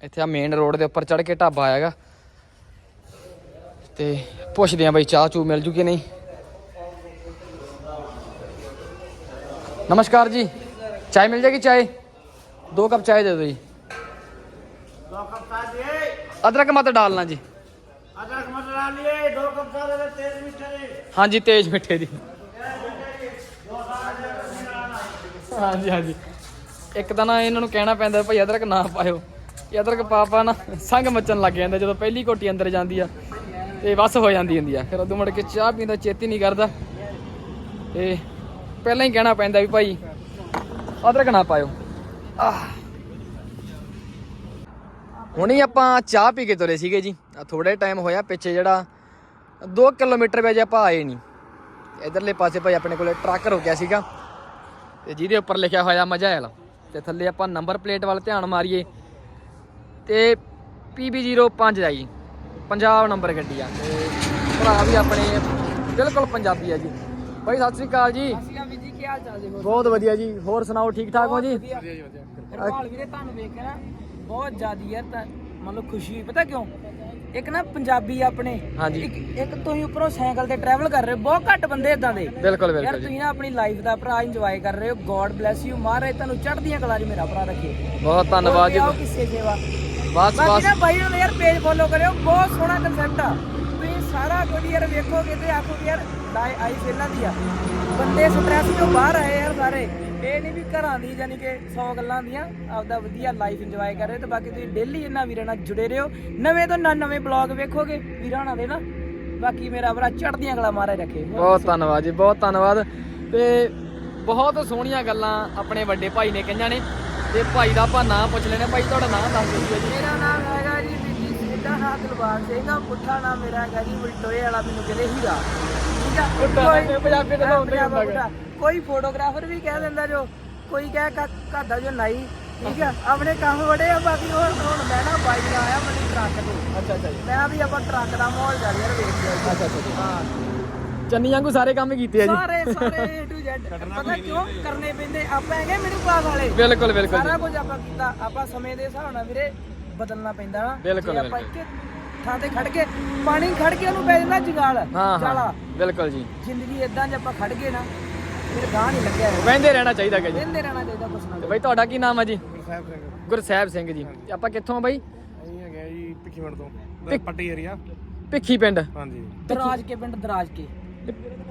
ਇੱਥੇ ਆ ਮੇਨ ਰੋਡ ਦੇ ਉੱਪਰ ਚੜ ਕੇ ਢਾਬਾ ਆਇਆਗਾ। ਤੇ ਪੁੱਛਦੇ ਆ ਬਾਈ ਚਾਹ ਚੂ ਮਿਲ ਜੂ ਕਿ ਨਹੀਂ। ਨਮਸਕਾਰ ਜੀ। ਚਾਹ ਮਿਲ ਜਾਏਗੀ ਚਾਹ? ਦੋ ਕੱਪ ਚਾਹ ਦੇ दो जी
दो कप चाय दिए
अदरक मत डालना जी
अदरक मत डालिए दो कप चाय दे तेज मीठे जी
हाँ जी तेज मीठे जी हाँ जी ਇੱਕ ਤਾਂ ਨਾ ਇਹਨਾਂ ਨੂੰ ਕਹਿਣਾ ਪੈਂਦਾ ਭਾਈ ਅਦਰਕ ਨਾ ਪਾਇਓ। ਇਹ ਅਦਰਕ ਪਾ ਪਾ ਨਾ ਸੰਗ ਮੱਚਣ ਲੱਗ ਜਾਂਦਾ ਜਦੋਂ ਪਹਿਲੀ ਕੋਟੀ ਅੰਦਰ ਜਾਂਦੀ ਆ। ਤੇ ਬਸ ਹੋ ਜਾਂਦੀ ਹੁੰਦੀ ਆ। ਫਿਰ ਉਦੋਂ ਮੁੜ ਕੇ ਚਾਹ ਪੀਂਦਾ ਚੇਤੀ ਨਹੀਂ ਕਰਦਾ। ਤੇ ਪਹਿਲਾਂ ਹੀ ਕਹਿਣਾ ਪੈਂਦਾ ਵੀ ਭਾਈ, ਅਦਰਕ ਨਾ ਪਾਇਓ। ਆਹ। ਹੁਣੇ ਆਪਾਂ ਚਾਹ ਪੀ ਕੇ ਤੁਰੇ ਸੀਗੇ ਜੀ। ਆ ਥੋੜੇ ਟਾਈਮ ਹੋਇਆ, ਪਿੱਛੇ ਜਿਹੜਾ 2 ਕਿਲੋਮੀਟਰ ਵੇ ਜੇ ਆਪਾਂ ਆਏ ਨਹੀਂ। ਇਧਰਲੇ ਪਾਸੇ ਭਾਈ ਆਪਣੇ ਕੋਲੇ ਟਰੱਕ ਰੁਕਿਆ ਸੀਗਾ। ਤੇ ਜਿਹਦੇ ਉੱਪਰ ਲਿਖਿਆ ਹੋਇਆ ਮਜ਼ਾ ਮਜਾਇਲ ਤੇ ਥੱਲੇ ਆਪਾਂ ਨੰਬਰ ਪਲੇਟ ਵੱਲ ਧਿਆਨ ਮਾਰੀਏ। ਤੇ PB05 ਆ ਜੀ। ਪੰਜਾਬ ਨੰਬਰ ਗੱਡੀ ਆ। ਤੇ ਭਰਾ ਵੀ ਆਪਣੇ ਬਿਲਕੁਲ ਪੰਜਾਬੀ ਆ ਜੀ। ਭਾਈ ਸਤਿ ਸ੍ਰੀ ਅਕਾਲ ਜੀ।
ਅਸੀਂ ਵੀ ਜੀ ਕੀ ਹਾਲ ਚਾਲ ਜੀ?
ਬਹੁਤ ਵਧੀਆ ਜੀ। ਹੋਰ ਸੁਣਾਓ ਠੀਕ ਠਾਕ ਹੋ ਜੀ?
ਹਰਪਾਲ ਵੀਰੇ ਤੁਹਾਨੂੰ ਵੇਖ ਕੇ ਨਾ ਬਹੁਤ ਜ਼ਿਆਦੀ ਯਾਰ ਤਾਂ ਮਤਲਬ ਖੁਸ਼ੀ ਹੋਈ। ਪਤਾ ਕਿਉਂ? ਇੱਕ ਨਾ ਪੰਜਾਬੀ ਆਪਣੇ
ਹਾਂਜੀ।
ਇੱਕ ਇੱਕ ਤੁਸੀਂ ਉੱਪਰੋਂ ਸਾਈਕਲ ਤੇ ਟਰੈਵਲ ਕਰ ਰਹੇ ਹੋ ਬਹੁਤ ਘੱਟ ਬੰਦੇ ਇਦਾਂ ਦੇ।
ਬਿਲਕੁਲ
ਯਾਰ
ਬਿਲਕੁਲ ਜੀ।
ਤੁਸੀਂ ਨਾ ਆਪਣੀ ਲਾਈਫ ਦਾ ਭਰਾ ਇੰਜੋਏ ਕਰ ਰਹੇ ਹੋ। ਗੋਡ ਬlesਸ ਯੂ ਮਹਾਰਾਜ ਤੁਹਾਨੂੰ ਚੜ੍ਹਦੀਆਂ ਕਲਾ 'ਚ ਮੇਰਾ ਭਰਾ ਰੱਖੇ।
ਬਹੁਤ ਧੰਨਵਾਦ ਜੀ।
ਹੋਰ ਕੀ ਆਓ ਕਿਸੇ ਸੇਵਾ।
ਬਸ
ਬਾਕੀ
ਬਸ।
ਨਾ ਬਾਈ ਨੂੰ ਯਾਰ ਪੇਜ ਫੋਲੋ ਕਰਿਓ ਬਹੁਤ ਸੋਹਣਾ ਕਨਸੈਪਟ ਆ। ਤੁਸੀਂ ਸਾਰਾ ਕੁਝ ਯਾਰ ਵੇਖੋਗੇ ਤੇ ਆਖੋਗੇ ਯਾਰ ਲਾਈ ਆਈ ਫੇਲਾਂ ਦੀ ਆ। ਬੰਦੇ ਸਟ੍ਰੈਸ ਤੋਂ ਬਾਹਰ ਆਏ ਯਾਰ ਸਾਰੇ। ਇਹ ਨਹੀਂ ਵੀ ਘਰਾਂ ਦੀ ਯਾਨੀ ਕਿ 100 ਗੱਲਾਂ ਦੀਆਂ ਆਪਦਾ ਵਧੀਆ ਲਾਈਫ ਇੰਜੋਏ ਕਰ ਰਹੇ ਤੇ ਬਾਕੀ ਤੁਸੀਂ ਡੇਲੀ ਇਹਨਾਂ ਵੀਰਾਂ ਨਾਲ ਜੁੜੇ ਰਹੋ। ਨਵੇਂ ਤੋਂ ਨਵੇਂ ਬਲੌਗ ਵੇਖੋਗੇ ਵੀਰਾਂ ਨਾਲ ਦੇ ਨਾ। ਬਾਕੀ ਮੇਰਾ ਭਰਾ ਚੜ੍ਹਦੀਆਂ ਕਲਾ ਮਾਰੇ ਰੱਖੇ।
ਬਹੁਤ ਧੰਨਵਾਦ ਜੀ ਬਹੁਤ ਧੰਨਵਾਦ। ਤੇ ਬਹੁਤ ਸੋਹਣੀਆਂ ਗੱਲਾਂ ਆਪਣੇ ਵੱਡੇ ਭਾਈ ਨੇ ਕਹੀਆਂ ਨੇ। ਤੇ ਭਾਈ ਦਾ ਆਪਾਂ ਨਾਂ ਪੁੱਛ ਲੈਣੇ ਭਾਈ ਤੁਹਾਡਾ ਨਾਂ ਦੱਸ ਦਿਓ ਜੀ।
ਮੇਰਾ ਨਾਮ ਹੈਗਾ ਜੀ ਬੀਜੀ ਸਿੱਧਾ ਹਾਂ ਦਿਲਬਾਗ ਸਿੰਘ ਆ ਪੁੱਠਾ ਨਾਮ ਮੇਰਾ ਹੈਗਾ ਜੀ ਬਲਟੋਏ ਵਾਲਾ ਮੈਨੂੰ ਕਹਿੰਦੇ ਹੀਰਾ। ਠੀਕ ਆ?
ਪੁੱਠਾ
ਕੋਈ-
ਨਾਮ ਪੰਜਾਬੀ ਦਾ ਹੁੰਦਾ।
ਕੋਈ ਫੋਟੋਗ੍ਰਾਫਰ ਵੀ ਕਹਿ ਦਿੰਦਾ ਜੋ ਕੋਈ ਕਹਿ ਘ- ਘਰ ਦਾ ਜੋ ਨਾਈ ਠੀਕ ਆ? ਆਪਣੇ ਕੰਮ ਬੜੇ ਆ ਬਾਕੀ ਹੁਣ ਹੁਣ ਮੈਂ ਨਾ ਨਾਲ ਆਇਆ ਮੈਨੂੰ ਟਰੱਕ ਤੇ।
ਅੱਛਾ ਅੱਛਾ ਜੀ।
ਮੈਂ ਵੀ ਆਪਾਂ ਟਰੱਕ ਦਾ ਮਾਹੌਲ ਚੱਲ ਯਾਰ ਵੇਖ ਲਿਆ ਜੀ।
ਅੱਛਾ ਅੱਛਾ ਜੀ।
ਹਾਂ।
ਚੰਨੀ ਵਾਂਗੂ ਸਾਰੇ ਕੰਮ ਕੀਤੇ ਆ ਜੀ।
ਸਾਰੇ ਸਾਰੇ ਪਤਾ ਕਿਉਂ ਕਰਨੇ ਪੈਂਦੇ? ਆਪਾਂ ਹੈਗੇ ਮੈਨੂੰ ਪਾਸ ਵਾਲੇ।
ਬਿਲਕੁਲ ਬਿਲਕੁਲ
ਸਾਰਾ
ਜੀ
ਕੁਝ ਆਪਾਂ ਕੀਤਾ। ਆਪਾਂ ਸਮੇਂ ਦੇ ਹਿਸਾਬ ਨਾਲ ਵੀਰੇ ਬਦਲਣਾ ਪੈਂਦਾ। ਨਾ
ਬਿਲਕੁਲ,
ਜੇ ਆਪਾਂ
ਬਿਲਕੁਲ।
ਇੱਕ ਥਾਂ ਤੇ ਖੜ ਕੇ ਪਾਣੀ ਖੜ ਕੇ ਉਹਨੂੰ ਪੈ ਜਾਂਦਾ ਜਗਾਲ
ਹਾਂ
ਜਾਲਾ।
ਹਾਂ ਬਿਲਕੁਲ ਜੀ।
ਜ਼ਿੰਦਗੀ ਇਦਾਂ ਜੇ ਆਪਾਂ ਖੜ ਗਏ ਨਾ ਫਿਰ ਗਾਹ ਨਹੀਂ ਲੱਗਿਆ
ਵਹਿੰਦੇ ਰਹਿਣਾ ਚਾਹੀਦਾ ਕਿ ਜੀ।
ਦਿੰਦੇ ਰਹਿਣਾ ਚਾਹੀਦਾ ਕੁਛ ਨਾ
ਤੇ ਬਾਈ ਤੁਹਾਡਾ ਕੀ ਨਾਮ ਹੈ ਜੀ?
ਸਾਹਿਬ ਸਿੰਘ।
ਗੁਰਸਹਿਬ ਸਿੰਘ ਜੀ। ਆਪਾਂ ਕਿੱਥੋਂ ਆ ਬਾਈ?
ਅਸੀਂ ਹੈਗੇ ਜੀ ਭਿੱਖੀਵਿੰਡ ਤੋਂ।
ਭਿੱਖ-
ਪੱਟੀ ਏਰੀਆ
ਭਿੱਖੀ ਪਿੰਡ।
ਹਾਂਜੀ।
ਦਰਾਜ ਕੇ ਪਿੰਡ ਦਰਾਜ ਕੇ।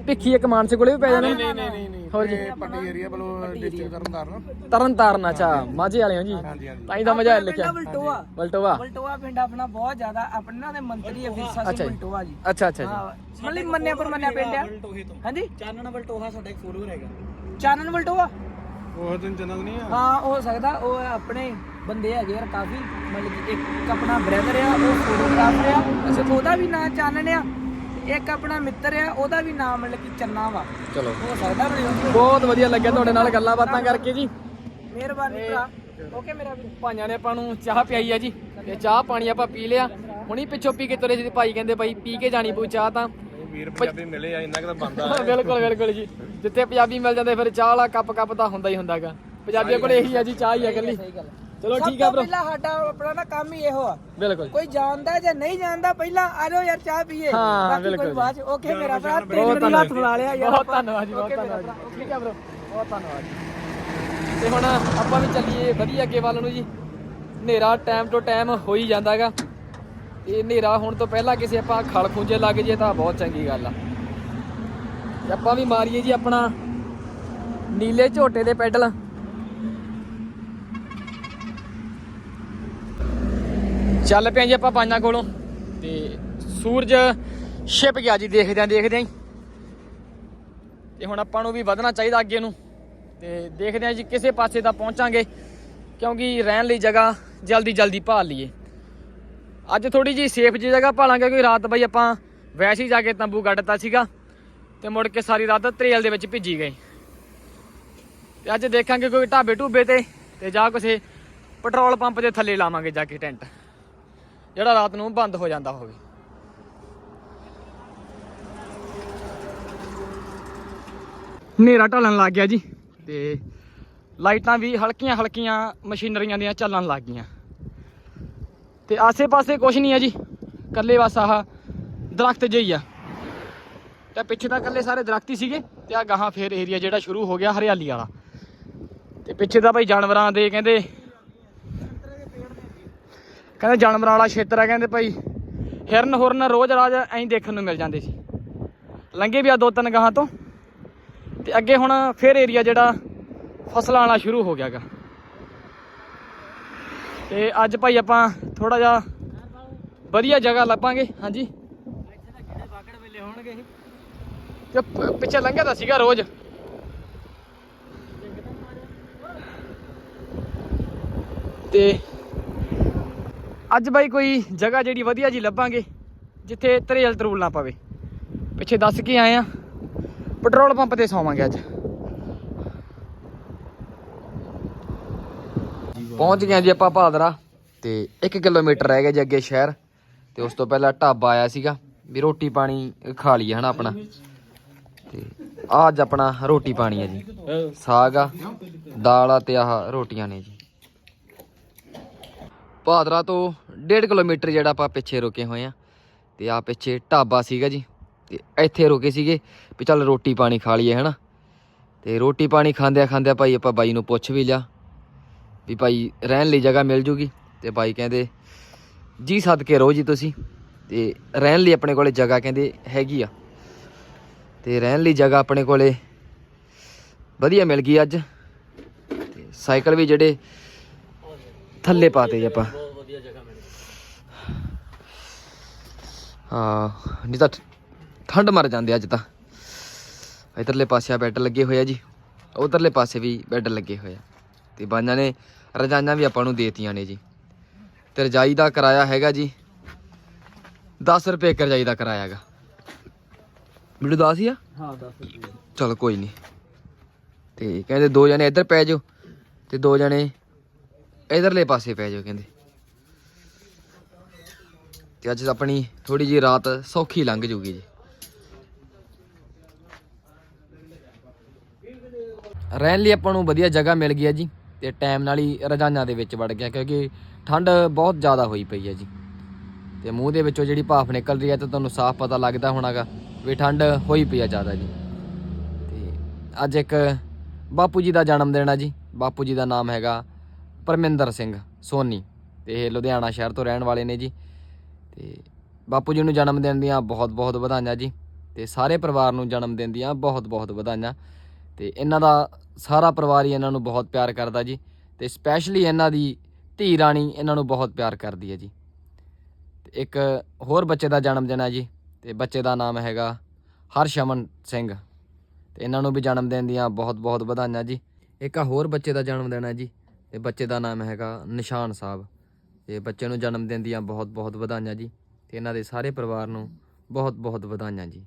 ਭਿੱਖੀ ਇੱਕ ਮਾਨਸੇ ਕੋਲੇ ਵੀ ਪੈ ਜਾਣਾ।
ਨਹੀਂ ਨਹੀਂ ਨਹੀਂ
ਹੋਰ ਜੀ।
ਪੱਟੀ ਏਰੀਆ ਵੱਲੋਂ ਡਿਸਟ੍ਰਿਕਟ ਤਰਨਤਾਰਨ
ਤਰਨ ਤਾਰਨ ਅੱਛਾ। ਮਾਝੇ ਵਾਲੇ ਹੋ ਜੀ ਤਾਂ ਹੀ ਤਾਂ ਮਜ਼ਾ ਲਿਖਿਆ
ਪਿੰਡ ਬਲਟੋਆ
ਬਲਟੋਆ।
ਬਲਟੋਆ ਪਿੰਡ ਆਪਣਾ ਬਹੁਤ ਜ਼ਿਆਦਾ ਆਪਣੇ ਨਾਲ ਦੇ ਮੰਤਰੀ
ਅੱਛਾ
ਸਿੰਘ। ਬਲਟੋਆ ਜੀ।
ਅੱਛਾ ਅੱਛਾ ਜੀ।
ਹਾਂ ਮਤਲਬ ਮੰਨਿਆ ਪਰ ਮੰਨਿਆ ਪਿੰਡ ਆ। ਹਾਂਜੀ?
ਚਾਨਣ ਬਲਟੋਹਾ ਸਾਡਾ ਇੱਕ ਫੋਲੋਅਰ ਹੈਗਾ।
ਚਾਨਣ ਬਲਟੋਆ?
ਉਹ ਦਿਨ ਜਨਤ ਨਹੀਂ ਆ।
ਹਾਂ ਹੋ ਸਕਦਾ ਉਹ ਆਪਣੇ ਬੰਦੇ ਹੈਗੇ ਯਾਰ ਕਾਫੀ ਮਤਲਬ ਇੱਕ ਆਪਣਾ ਬ੍ਰਦਰ ਆ ਉਹ ਫੋਟੋਗ੍ਰਾਫਰ ਆ ਅੱਛਾ ਉਹਦਾ ਵੀ ਨਾਂ ਚਾਨਣ ਆ। ਇੱਕ ਆਪਣਾ ਮਿੱਤਰ ਆ ਉਹਦਾ ਵੀ ਨਾਮ ਮਤਲਬ ਕਿ ਚੰਨਾ ਵਾ।
ਚਲੋ।
ਹੋ ਸਕਦਾ ਬੜੇ
ਬਹੁਤ ਵਧੀਆ ਲੱਗਿਆ ਤੁਹਾਡੇ ਨਾਲ ਗੱਲਾਂ ਬਾਤਾਂ ਕਰਕੇ ਜੀ।
ਮਿਹਰਬਾਨੀ ਭਰਾ। ਓਕੇ ਮੇਰਾ ਵੀਰ।
ਭਾਈਆਂ ਨੇ ਆਪਾਂ ਨੂੰ ਚਾਹ ਪਿਆਈ ਆ ਜੀ। ਤੇ ਚਾਹ ਪਾਣੀ ਆਪਾਂ ਪੀ ਲਿਆ। ਹੁਣੀ ਪਿੱਛੋਂ ਪੀ ਕੇ ਤੁਰੇ ਸੀ ਭਾਈ ਕਹਿੰਦੇ ਭਾਈ ਪੀ ਕੇ ਜਾਣੀ ਪਊ ਚਾਹ ਤਾਂ।
ਵੀਰ ਪੰਜਾਬੀ ਮਿਲੇ ਆ ਇੰਨਾ ਕਿ ਤਾਂ ਬੰਦਾ
ਬਿਲਕੁਲ ਬਿਲਕੁਲ ਜੀ। ਜਿੱਥੇ ਪੰਜਾਬੀ ਮਿਲ ਜਾਂਦੇ ਫਿਰ ਚਾਹ ਵਾਲਾ ਕੱਪ ਕੱਪ ਤਾਂ ਹੁੰਦਾ ਹੀ ਹੁੰਦਾਗਾ। ਪੰਜਾਬੀਆਂ ਕੋਲ ਇਹੀ ਆ ਜੀ ਚਾਹ ਹੀ ਆ ਇਕੱਲੀ। ਚਲੋ
ਸਭ
ਠੀਕ ਆ
ਤੋਂ
ਬ్రో
ਪਹਿਲਾਂ ਸਾਡਾ ਆਪਣਾ ਨਾ ਕੰਮ ਹੀ ਇਹੋ ਆ।
ਬਿਲਕੁਲ।
ਕੋਈ ਜਾਣਦਾ ਜਾਂ ਨਹੀਂ ਜਾਣਦਾ ਪਹਿਲਾਂ ਆ ਜਾਓ ਯਾਰ ਚਾਹ ਪੀਏ।
ਹਾਂ,
ਬਾਕੀ
ਬਿਲਕੁਲ
ਕੋਈ
ਜੀ।
ਬਾਅਦ ਚ ਓਕੇ ਮੇਰਾ ਭਰਾ
ਬਹੁਤ
ਤਿੰਨ ਵਾਰੀ ਹੱਥ ਮਿਲਾ ਲਿਆ ਯਾਰ।
ਬਹੁਤ
ਆਪਾਂ।
ਧੰਨਵਾਦ ਜੀ ਬਹੁਤ
ਮੇਰਾ
ਧੰਨਵਾਦ
ਭਰਾ,
ਠੀਕ ਆ ਬ్రో ਬਹੁਤ ਧੰਨਵਾਦ ਜੀ। ਤੇ ਹੁਣ ਆਪਾਂ ਵੀ ਚੱਲੀਏ ਵਧੀਆ ਅੱਗੇ ਵੱਲ ਨੂੰ ਜੀ। ਹਨੇਰਾ ਟਾਈਮ ਤੋਂ ਟਾਈਮ ਹੋ ਹੀ ਜਾਂਦਾਗਾ ਇਹ ਹਨੇਰਾ ਹੁਣ ਤੋਂ ਪਹਿਲਾਂ ਕਿਸੇ ਆਪਾਂ ਖਲ ਖੁੰਝੇ ਲੱਗ ਜੇ ਤਾਂ ਬਹੁਤ ਚੰਗੀ ਗੱਲ ਆ। ਤੇ ਆਪਾਂ ਵੀ ਮਾਰੀਏ ਜੀ ਆਪਣਾ ਨੀਲੇ ਝੋਟੇ ਦੇ ਪੈਡਲ। ਚੱਲ ਪਿਆ ਜੀ ਆਪਾਂ ਬਾਈਆਂ ਕੋਲੋਂ। ਤੇ ਸੂਰਜ ਛਿਪ ਗਿਆ ਜੀ ਦੇਖਦੇ ਆਂ ਦੇਖਦੇ ਆਂ ਤੇ ਹੁਣ ਆਪਾਂ ਨੂੰ ਵੀ ਵਧਣਾ ਚਾਹੀਦਾ ਅੱਗੇ ਨੂੰ। ਤੇ ਦੇਖਦੇ ਆਂ ਜੀ ਕਿਸੇ ਪਾਸੇ ਤਾਂ ਪਹੁੰਚਾਂਗੇ, ਕਿਉਂਕਿ ਰਹਿਣ ਲਈ ਜਗ੍ਹਾ ਜਲਦੀ ਜਲਦੀ ਭਾਲ ਲਈਏ। ਅੱਜ ਥੋੜੀ ਜੀ ਸੇਫ ਜੀ ਜਗ੍ਹਾ ਭਾਲਾਂਗੇ, ਕਿਉਂਕਿ ਰਾਤ ਬਈ ਆਪਾਂ ਵੈਸੇ ਹੀ ਜਾ ਕੇ ਤੰਬੂ ਗੱਡਤਾ ਸੀਗਾ, ਤੇ ਮੁੜ ਕੇ ਸਾਰੀ ਰਾਤ ਤਰੇਲ ਦੇ ਵਿੱਚ ਭਿੱਜੀ ਗਏ। ਤੇ ਅੱਜ ਦੇਖਾਂਗੇ ਕੋਈ ਢਾਬੇ ਢੂਬੇ ਤੇ ਤੇ ਜਾਂ ਕਿਸੇ ਪੈਟਰੋਲ ਪੰਪ ਦੇ ਥੱਲੇ ਲਾਵਾਂਗੇ ਜਾ ਕੇ ਟੈਂਟ। ਜਿਹੜਾ ਰਾਤ ਨੂੰ ਬੰਦ ਹੋ ਜਾਂਦਾ ਹੋਵੇ। ਹਨੇਰਾ ਢਲਣ ਲੱਗ ਗਿਆ ਜੀ। ਤੇ ਲਾਈਟਾਂ ਵੀ ਹਲਕੀਆਂ ਹਲਕੀਆਂ ਮਸ਼ੀਨਰੀਆਂ ਦੀਆਂ ਚੱਲਣ ਲੱਗ ਗਈਆਂ। ਤੇ ਆਸੇ-ਪਾਸੇ ਕੁਝ ਨਹੀਂ ਹੈ ਜੀ। ਕੱਲੇ ਬਸ ਆਹ ਦਰਖਤ ਜਿਹੀ ਆ। ਤੇ ਪਿੱਛੇ ਤਾਂ ਕੱਲੇ ਸਾਰੇ ਦਰਖਤ ਹੀ ਸੀਗੇ ਤੇ ਆ ਗਾਹਾਂ ਫੇਰ ਏਰੀਆ ਜਿਹੜਾ ਸ਼ੁਰੂ ਹੋ ਗਿਆ ਹਰਿਆਲੀ ਵਾਲਾ। ਤੇ ਪਿੱਛੇ ਤਾਂ ਭਾਈ ਜਾਨਵਰਾਂ ਦੇ ਕਹਿੰਦੇ ਕਹਿੰਦੇ ਜਾਨਵਰਾਂ ਵਾਲਾ ਖੇਤਰ ਹੈ ਕਹਿੰਦੇ ਭਾਈ। ਹਿਰਨ ਹੁਰਨ ਰੋਜ਼ ਰਾਜ ਐਂ ਦੇਖਣ ਨੂੰ ਮਿਲ ਜਾਂਦੇ ਸੀ। ਲੰਘੇ ਵੀ ਆ ਦੋ ਤਿੰਨ ਗਾਹਾਂ ਤੋਂ। ਤੇ ਅੱਗੇ ਹੁਣ ਫਿਰ ਏਰੀਆ ਜਿਹੜਾ ਫਸਲਾਂ ਵਾਲਾ ਸ਼ੁਰੂ ਹੋ ਗਿਆਗਾ। ਤੇ ਅੱਜ ਭਾਈ ਆਪਾਂ ਥੋੜਾ ਜਿਹਾ ਵਧੀਆ ਜਗ੍ਹਾ ਲੱਭਾਂਗੇ, ਹਾਂਜੀ। ਹੋਣਗੇ ਤੇ ਪਿੱਛੇ ਲੰਘਿਆ ਤਾਂ ਸੀਗਾ ਰੋਜ਼। ਤੇ ਅੱਜ ਬਾਈ ਕੋਈ ਜਗ੍ਹਾ ਜਿਹੜੀ ਵਧੀਆ ਜੀ ਲੱਭਾਂਗੇ, ਜਿੱਥੇ ਤਰੇਲ ਤਰੂਲ ਨਾ ਪਵੇ। ਪਿੱਛੇ ਦੱਸ ਕੇ ਆਏ ਆ, ਪੈਟਰੋਲ ਪੰਪ ਤੇ ਸੌਵਾਂਗੇ ਅੱਜ। ਪਹੁੰਚ ਗਏ ਜੀ ਆਪਾਂ ਭਾਦਰਾ ਤੇ 1 ਕਿਲੋਮੀਟਰ ਰਹਿ ਗਿਆ ਜੀ ਅੱਗੇ ਸ਼ਹਿਰ, ਤੇ ਉਸ ਤੋਂ ਪਹਿਲਾਂ ਢਾਬਾ ਆਇਆ ਸੀਗਾ, ਵੀ ਰੋਟੀ ਪਾਣੀ ਖਾ ਲਈਏ ਹਨਾ ਆਪਣਾ। ਤੇ ਆਹ ਅੱਜ ਆਪਣਾ ਰੋਟੀ ਪਾਣੀ ਹੈ ਜੀ। ਸਾਗ ਆ, ਦਾਲ ਆ ਤੇ ਆਹ ਰੋਟੀਆਂ ਨੇ ਜੀ। ਭਾਦਰਾ ਤੋਂ 1.5 ਕਿਲੋਮੀਟਰ ਜਿਹੜਾ ਆਪਾਂ ਪਿੱਛੇ ਰੁਕੇ ਹੋਏ ਆ ਤੇ ਆ ਪਿੱਛੇ ਢਾਬਾ ਸੀਗਾ ਜੀ ਤੇ ਇੱਥੇ ਰੁਕੇ ਸੀਗੇ ਵੀ ਚੱਲ ਰੋਟੀ ਪਾਣੀ ਖਾ ਲਈਏ, ਹਨਾ? ਤੇ ਰੋਟੀ ਪਾਣੀ ਖਾਂਦਿਆਂ ਖਾਂਦਿਆਂ ਭਾਈ ਆਪਾਂ ਬਾਈ ਨੂੰ ਪੁੱਛ ਵੀ ਲਿਆ ਵੀ ਭਾਈ ਰਹਿਣ ਲਈ ਜਗ੍ਹਾ ਮਿਲ ਜੂਗੀ ਤੇ ਬਾਈ ਕਹਿੰਦੇ, ਜੀ ਸਦਕੇ ਰਹੋ ਜੀ ਤੁਸੀਂ। ਤੇ ਰਹਿਣ ਲਈ ਆਪਣੇ ਕੋਲੇ ਜਗ੍ਹਾ ਕਹਿੰਦੇ ਹੈਗੀ ਆ। ਤੇ ਰਹਿਣ ਲਈ ਜਗ੍ਹਾ ਆਪਣੇ ਕੋਲੇ ਵਧੀਆ ਮਿਲ ਗਈ ਅੱਜ। ਤੇ ਸਾਈਕਲ ਵੀ ਜਿਹੜੇ ਥੱਲੇ ਪਾਤੇ ਜੀ ਆਪਾਂ। ਹਾਂ ਨਹੀਂ ਤਾਂ ਠੰਡ ਮਰ ਜਾਂਦੇ ਅੱਜ ਤਾਂ। ਇਧਰਲੇ ਪਾਸੇ ਆ ਬੈੱਡ ਲੱਗੇ ਹੋਏ ਆ ਜੀ। ਉਧਰਲੇ ਪਾਸੇ ਵੀ ਬੈੱਡ ਲੱਗੇ ਹੋਏ ਆ। ਤੇ ਬਾਈਆਂ ਨੇ ਰਜਾਈਆਂ ਵੀ ਆਪਾਂ ਨੂੰ ਦੇਤੀਆਂ ਨੇ ਜੀ। ਤੇ ਰਜਾਈ ਦਾ ਕਿਰਾਇਆ ਹੈਗਾ ਜੀ 10 ਰੁਪਏ ਇੱਕ ਰਜਾਈ ਦਾ ਕਿਰਾਇਆ ਹੈਗਾ। ਵੀਡੀਓ 10 ਹੀ ਆ?
ਹਾਂ ਦੱਸ ਰੁਪਏ।
ਚਲ ਕੋਈ ਨਹੀਂ ਤੇ ਕਹਿੰਦੇ ਦੋ ਜਣੇ ਇੱਧਰ ਪੈ ਜਾਓ ਤੇ ਦੋ ਜਣੇ ਇਧਰਲੇ ਪਾਸੇ ਪੈ ਜਾਓ ਕਹਿੰਦੇ। ਤੇ ਅੱਜ ਆਪਣੀ ਥੋੜੀ ਜੀ ਰਾਤ ਸੌਖੀ ਲੰਘ ਜੂਗੀ ਜੀ। ਰਹਿਣ ਲਈ ਆਪਾਂ ਨੂੰ ਵਧੀਆ ਜਗ੍ਹਾ ਮਿਲ ਗਈ ਹੈ ਜੀ ਤੇ ਟਾਈਮ ਨਾਲ ਹੀ ਰਜਾਈਆਂ ਦੇ ਵਿੱਚ ਵੜ ਗਿਆ ਕਿਉਂਕਿ ਠੰਡ ਬਹੁਤ ਜ਼ਿਆਦਾ ਹੋਈ ਪਈ ਹੈ ਜੀ। ਤੇ ਮੂੰਹ ਦੇ ਵਿੱਚੋਂ ਜਿਹੜੀ ਭਾਫ ਨਿਕਲ ਰਹੀ ਹੈ ਤਾਂ ਤੁਹਾਨੂੰ ਸਾਫ਼ ਪਤਾ ਲੱਗਦਾ ਹੋਣਾਗਾ ਵੀ ਠੰਡ ਹੋਈ ਪਈ ਆ ਜ਼ਿਆਦਾ ਜੀ। ਤੇ ਅੱਜ ਇੱਕ ਬਾਪੂ ਜੀ ਦਾ ਜਨਮ ਦਿਨ ਆ ਜੀ। ਬਾਪੂ ਜੀ ਦਾ ਨਾਮ ਹੈਗਾ ਪਰਮਿੰਦਰ ਸਿੰਘ ਸੋਨੀ ਤੇ ਇਹ ਲੁਧਿਆਣਾ ਸ਼ਹਿਰ ਤੋਂ ਰਹਿਣ ਵਾਲੇ ਨੇ ਜੀ। ਤੇ ਬਾਪੂ ਜੀ ਨੂੰ ਜਨਮ ਦਿਨ ਦੀਆਂ ਬਹੁਤ ਬਹੁਤ ਵਧਾਈਆਂ ਜੀ ਤੇ ਸਾਰੇ ਪਰਿਵਾਰ ਨੂੰ ਜਨਮ ਦਿਨ ਦੀਆਂ ਬਹੁਤ ਬਹੁਤ ਵਧਾਈਆਂ ਤੇ ਇਹਨਾਂ ਦਾ ਸਾਰਾ ਪਰਿਵਾਰ ਹੀ ਇਹਨਾਂ ਨੂੰ ਬਹੁਤ ਪਿਆਰ ਕਰਦਾ ਜੀ ਤੇ ਸਪੈਸ਼ਲੀ ਇਹਨਾਂ ਦੀ ਧੀ ਰਾਣੀ ਇਹਨਾਂ ਨੂੰ ਬਹੁਤ ਪਿਆਰ ਕਰਦੀ ਹੈ ਜੀ। ਤੇ ਇੱਕ ਹੋਰ ਬੱਚੇ ਦਾ ਜਨਮ ਦਿਨ ਹੈ ਜੀ ਤੇ ਬੱਚੇ ਦਾ ਨਾਮ ਹੈਗਾ ਹਰਸ਼ਮਨ ਸਿੰਘ ਤੇ ਇਹਨਾਂ ਨੂੰ ਵੀ ਜਨਮ ਦਿਨ ਦੀਆਂ ਬਹੁਤ ਬਹੁਤ ਵਧਾਈਆਂ ਜੀ। ਇੱਕ ਹੋਰ ਬੱਚੇ ਦਾ ਜਨਮ ਦਿਨ ਹੈ ਜੀ ਤੇ ਬੱਚੇ ਦਾ ਨਾਮ ਹੈਗਾ ਨਿਸ਼ਾਨ ਸਾਹਿਬ। ਤੇ ਬੱਚੇ ਨੂੰ ਜਨਮ ਦਿਨ ਦੀਆਂ ਬਹੁਤ ਬਹੁਤ ਵਧਾਈਆਂ ਜੀ ਤੇ ਇਹਨਾਂ ਦੇ ਸਾਰੇ ਪਰਿਵਾਰ ਨੂੰ ਬਹੁਤ ਬਹੁਤ ਵਧਾਈਆਂ ਜੀ।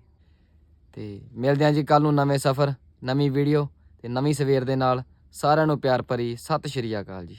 ਤੇ ਮਿਲਦੇ ਹਾਂ ਜੀ ਕੱਲ ਨੂੰ ਨਵੇਂ ਸਫ਼ਰ, ਨਵੀਂ ਵੀਡੀਓ ਤੇ ਨਵੀਂ ਸਵੇਰ ਦੇ ਨਾਲ ਸਾਰਿਆਂ ਨੂੰ ਪਿਆਰ ਭਰੀ ਸਤਿ ਸ਼੍ਰੀ ਅਕਾਲ ਜੀ।